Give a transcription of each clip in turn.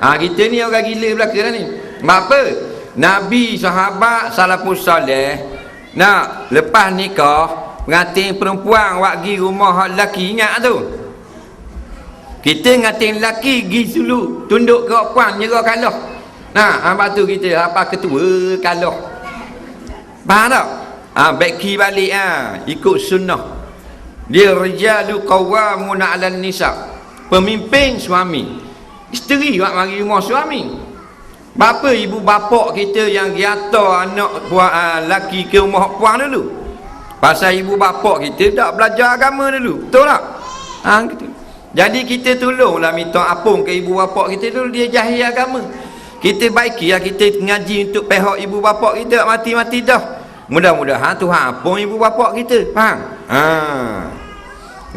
ha, kita ni orang gila belakang ni. Mak apa Nabi sahabat salafus soleh nak lepas nikah ngatin perempuan wak gi rumah lelaki. Ingat tu? Kita ngatin lelaki gi dulu tunduk ke puan nyerah kalah. Nah apa tu kita apa ketua kalah. Faham tak? Ha, beki balik ha, ikut sunnah. Dia rijalu qawwamuna 'alan nisa. Pemimpin suami isteri wak mari rumah suami Bapa ibu bapa kita yang giata anak puan uh, laki ke rumah puan dulu. Pasal ibu bapa kita tak belajar agama dulu. Betul tak? Ha, gitu. Jadi kita tolonglah minta apung ke ibu bapa kita dulu dia jahil agama. Kita baiki ya kita ngaji untuk pihak ibu bapa kita mati-mati dah. Mudah-mudahan Tuhan apung ibu bapa kita. Faham? Ha.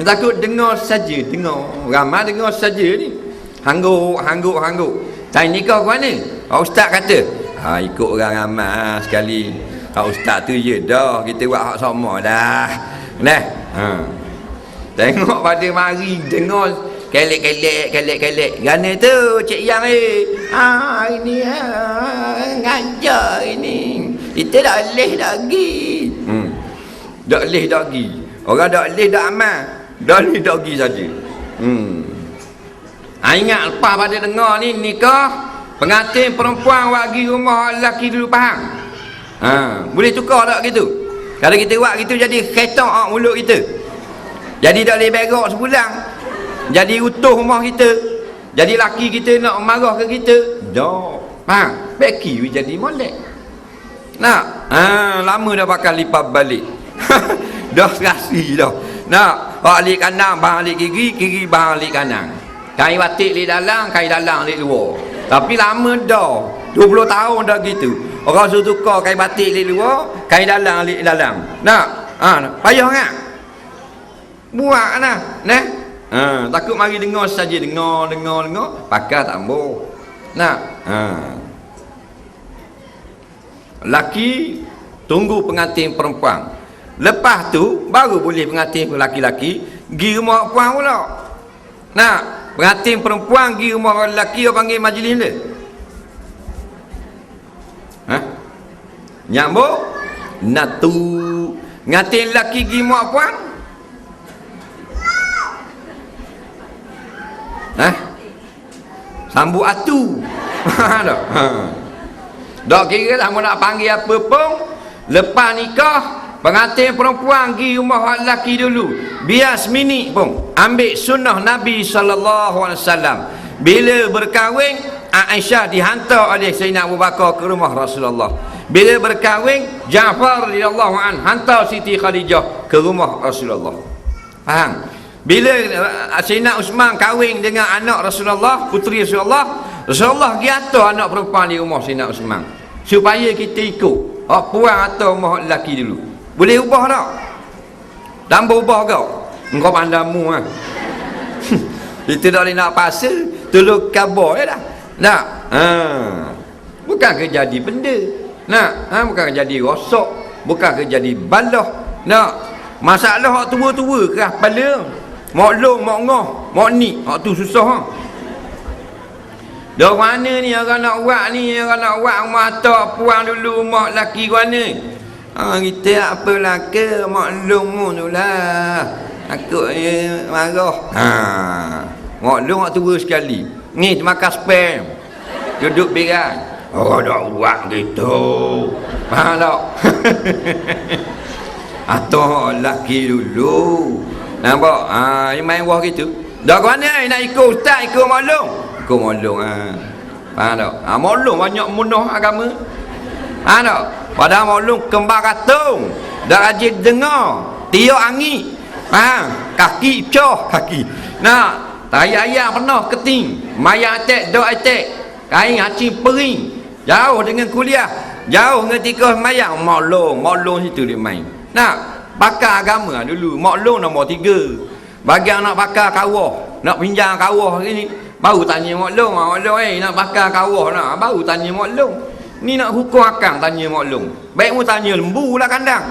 Takut dengar saja, dengar. Ramai dengar saja ni. Hangguk, hangguk, hangguk. Tak nikah ke mana? Pak Ustaz kata, ha, ikut orang ramai sekali. Pak Ustaz tu je dah. Kita buat hak sama dah. Nah. Ha. Tengok pada mari dengar kelek-kelek kelek-kelek. Gana tu Cik Yang eh. Ha ini ha ngajar ini. Kita dah leh dah. Hmm. Dak leh dak pergi. Orang dak leh dak amal. Dak leh pergi saja. Hmm. Ha, ingat lepas pada dengar ni nikah pengantin perempuan bagi rumah lelaki dulu faham? Ha, boleh tukar tak gitu? Kalau kita buat gitu jadi ketok ah, mulut kita. Jadi tak boleh berak sebulan. Jadi utuh rumah kita. Jadi laki kita nak marah ke kita? Dah faham? Beki jadi molek. Nak? Ha, lama dah pakai lipat balik. Dah serasi dah. Nak? Balik kanan balik kiri kiri balik kanan Kain batik di dalam, kain dalam di luar. Tapi lama dah. 20 tahun dah gitu. Orang suruh tukar kain batik di luar, kain dalam di dalam. Nak? Ha, payah kan? Buat kan? Nah. Ha, takut mari dengar saja dengar, dengar, dengar, pakai tak ambo. Nak? Ha. Laki tunggu pengantin perempuan. Lepas tu baru boleh pengantin lelaki-lelaki pergi rumah puan pula. Nak? Pengantin perempuan pergi rumah orang lelaki orang panggil majlis dia. Ha? Nyambuk? Natu. Ngatin lelaki pergi rumah puan? Ha? Sambut atu. Ha, tak? Ha. Tak kira lah nak panggil apa pun. Lepas nikah, Pengantin perempuan pergi rumah lelaki dulu. Biar seminit pun. Ambil sunnah Nabi SAW. Bila berkahwin, Aisyah dihantar oleh Sayyidina Abu Bakar ke rumah Rasulullah. Bila berkahwin, Ja'far radhiyallahu an hantar Siti Khadijah ke rumah Rasulullah. Faham? Bila uh, Sayyidina Usman kahwin dengan anak Rasulullah, puteri Rasulullah, Rasulullah pergi hantar anak perempuan di rumah Sayyidina Usman. Supaya kita ikut. Oh, puan atau rumah lelaki dulu. Boleh ubah tak? Tambah ubah kau. Engkau pandamu ah. Itu dah nak pasal, tolong kabar ya dah. Nak. Ha. Bukan ke jadi benda. Nak. Ha bukan ke jadi rosak, bukan ke jadi balah. Nak. Masalah hak tua-tua ke kepala. Mak long, mak ngoh, mak ni, hak tu susah ha. Dah mana ni orang nak buat ni, orang nak buat rumah tak puang dulu mak laki mana? Ha, kita apalah ke maklum tu lah. Aku eh, marah. Ha. Maklum waktu tua sekali. Ni makan spam. Duduk beran. Oh, dah buat gitu. Faham tak? Atau laki dulu. Nampak? Ha, yang main wah gitu. Dah ke mana nak ikut ustaz, ikut maklum? Ikut maklum. Ha. Faham tak? Ha, maklum banyak mudah agama. Ha, tak? Pada maklum kembar katung. Dah rajin dengar. Tiok angin. Ha, kaki coh kaki. Nah, tai ayam penuh keting. Maya atek dok atek. Kain haci pering. Jauh dengan kuliah. Jauh dengan tikus mayang. Maklum, maklum situ dia main. Nah, bakar agama dulu. Maklum nombor tiga. Bagi anak bakar kawah. Nak pinjam kawah ni. Baru tanya maklum. Maklum eh, nak bakar kawah nak. Baru tanya maklum. Ni nak hukum akang tanya maklum. Baik mu tanya lembu lah kandang.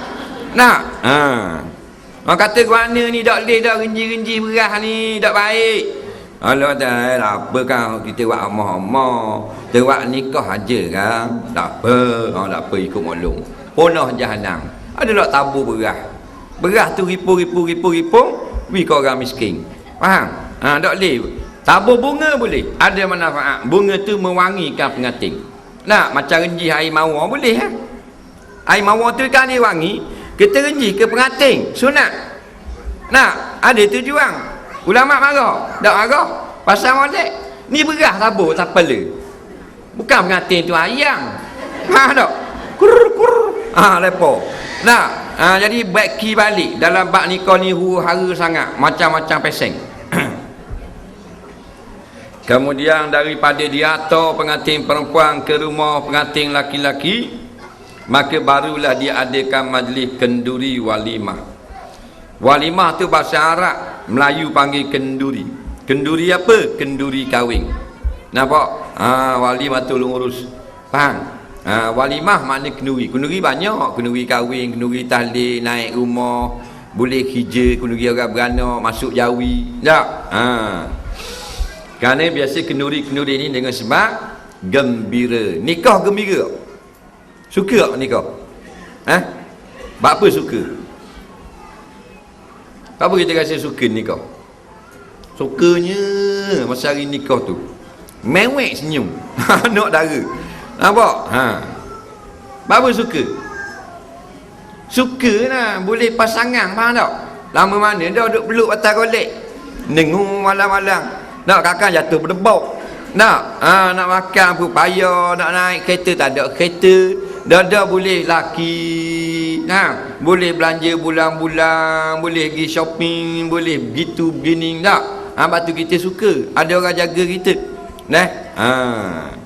Nak? Ha. Orang kata ke mana ni dak leh dak genji-genji beras ni dak baik. Allah dah apa kan kita buat amah-amah. Kita buat nikah aja kan. Tak apa. Oh, tak apa ikut molong. Punah jahanam. Ada tak tabur beras. Beras tu ripu-ripu ripu-ripu wi ke orang miskin. Faham? Ha, tak boleh. Tabur bunga boleh. Ada manfaat. Bunga tu mewangikan pengantin. Nak macam renjih air mawar boleh ha? Air mawar tu kan dia wangi. Kita renjih ke pengantin. Sunat. Nak, ada tujuan. Ulama marah. Tak marah. Pasal molek. Ni beras tabur tak pala. Bukan pengantin tu ayam. Ha tak? Kur kur. Ha lepo. Nah, ha, jadi baki balik dalam bab nikah ni huru hara sangat, macam-macam peseng. Kemudian daripada diatur pengantin perempuan ke rumah pengantin laki-laki, maka barulah diadakan majlis kenduri walimah. Walimah tu bahasa Arab, Melayu panggil kenduri. Kenduri apa? Kenduri kahwin. Nampak? Ha, walimah tu urus. Faham? Ha, walimah makna kenduri. Kenduri banyak. Kenduri kahwin, kenduri tahlil, naik rumah, boleh hijau, kenduri orang beranak, masuk jawi. Tak? Ha. Kerana biasa kenduri-kenduri ni dengan sebab gembira. Nikah gembira. Suka tak nikah? Ha? Buat apa suka? Apa kita rasa suka nikah? Sukanya masa hari nikah tu. Mewek senyum. Nak dara. Nampak? Ha. Buat apa suka? Suka lah. Boleh pasangan. Faham tak? Lama mana dah duduk peluk atas golek. Dengung malam-malam. Nak kakak jatuh berdebok. Nak, ha, nak makan pun payah, nak naik kereta tak ada kereta. Dah boleh laki. Ha, boleh belanja bulan-bulan, boleh pergi shopping, boleh begitu begini tak. Ha, batu kita suka. Ada orang jaga kita. Nah. Ha.